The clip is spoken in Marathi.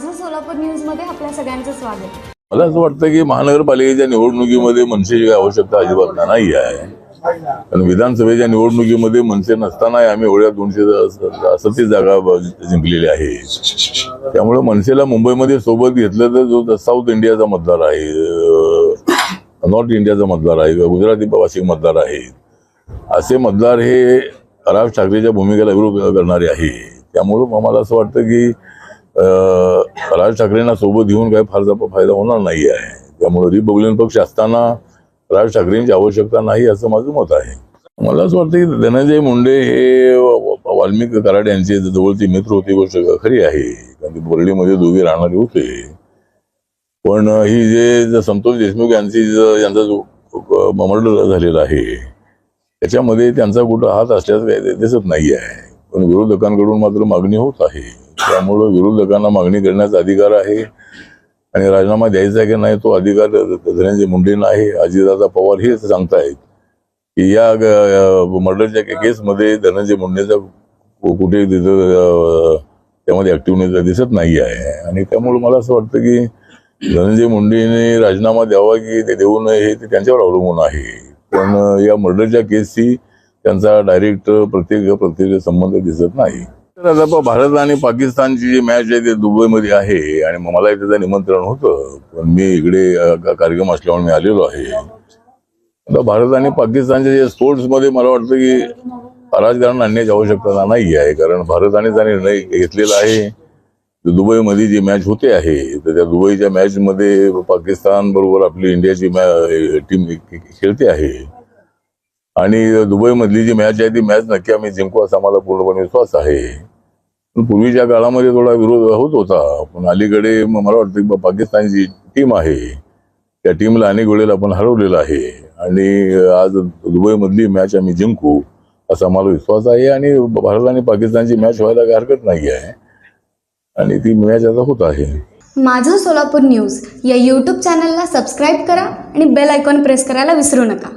माझं सोलापूर न्यूजमध्ये आपल्या सगळ्यांचं स्वागत. मला असं वाटतं की महानगरपालिकेच्या निवडणुकीमध्ये मनसेची काही आवश्यकता अजिबात नाही आहे. कारण विधानसभेच्या निवडणुकीमध्ये मनसे नसताना आम्ही एवढ्या दोनशे सत्तीस जागा जिंकलेली आहे. त्यामुळे मनसेला मुंबईमध्ये सोबत घेतलं तर जो साऊथ इंडियाचा मतदार आहे नॉर्थ इंडियाचा मतदार आहे किंवा गुजराती वासिक मतदार आहेत असे मतदार हे राज ठाकरेच्या भूमिकेला विरोध करणारे आहे. त्यामुळं मला असं वाटतं की राज ठाकरेंना सोबत घेऊन काही फारसा फायदा होणार नाही आहे. त्यामुळे रिपब्लिकन पक्ष असताना राज ठाकरेंची आवश्यकता नाही असं माझं मत आहे. मला असं वाटतं की धनंजय मुंडे हे वाल्मिकी कराड यांचे जवळचे मित्र होते गोष्ट खरी आहे. कारण ते बोर्डीमध्ये दोघे राहणारे होते. पण ही जे संतोष देशमुख यांची यांचा जो मर्डर झालेला आहे त्याच्यामध्ये त्यांचा कुठं हात असल्याचं काही दिसत नाही आहे पण विरोधकांकडून मात्र मागणी होत आहे. त्यामुळं विरोधकांना मागणी करण्याचा अधिकार आहे. आणि राजीनामा द्यायचा की नाही तो अधिकार धनंजय मुंडेंना आहे. अजितदादा पवार हे सांगतायत की या मर्डरच्या केसमध्ये धनंजय मुंडेचा कुठे त्यामध्ये ऍक्टिव्हनेस दिसत नाही आहे. आणि त्यामुळे मला असं वाटतं की धनंजय मुंडेने राजीनामा द्यावा की ते देऊ नये हे ते त्यांच्यावर अवलंबून आहे. पण या मर्डरच्या केसशी त्यांचा डायरेक्ट प्रत्येक प्रत्येक संबंध दिसत नाही. आता भारत आणि पाकिस्तानची जी मॅच आहे ते दुबईमध्ये आहे. आणि मला त्याचं निमंत्रण होतं. पण मी इकडे कार्यक्रम असल्यामुळे मी आलेलो आहे. आता भारत आणि पाकिस्तानच्या जे स्पोर्ट्समध्ये मला वाटतं की राजकारण आणण्याची आवश्यकता नाही आहे. कारण भारताने त्याने निर्णय घेतलेला आहे. दुबईमध्ये जी मॅच होते आहे तर त्या दुबईच्या मॅचमध्ये पाकिस्तान बरोबर आपली इंडियाची टीम खेळते आहे. आणि दुबईमधली जी मॅच आहे ती मॅच नक्की आम्ही जिंकू असा मला पूर्णपणे विश्वास आहे. पूर्वीच्या काळामध्ये थोडा विरोध होत होता. पण अलीकडे मला वाटतं की पाकिस्तानची टीम आहे. त्या टीमला अनेक वेळेला आपण हरवलेलं आहे. आणि आज दुबईमधली मॅच आम्ही जिंकू असा मला विश्वास आहे. आणि भारत आणि पाकिस्तानची मॅच व्हायला काही हरकत नाही आहे. आणि ती मॅच आता होत आहे. माझं सोलापूर न्यूज या यूट्यूब चॅनलला सबस्क्राईब करा आणि बेल आयकॉन प्रेस करायला विसरू नका.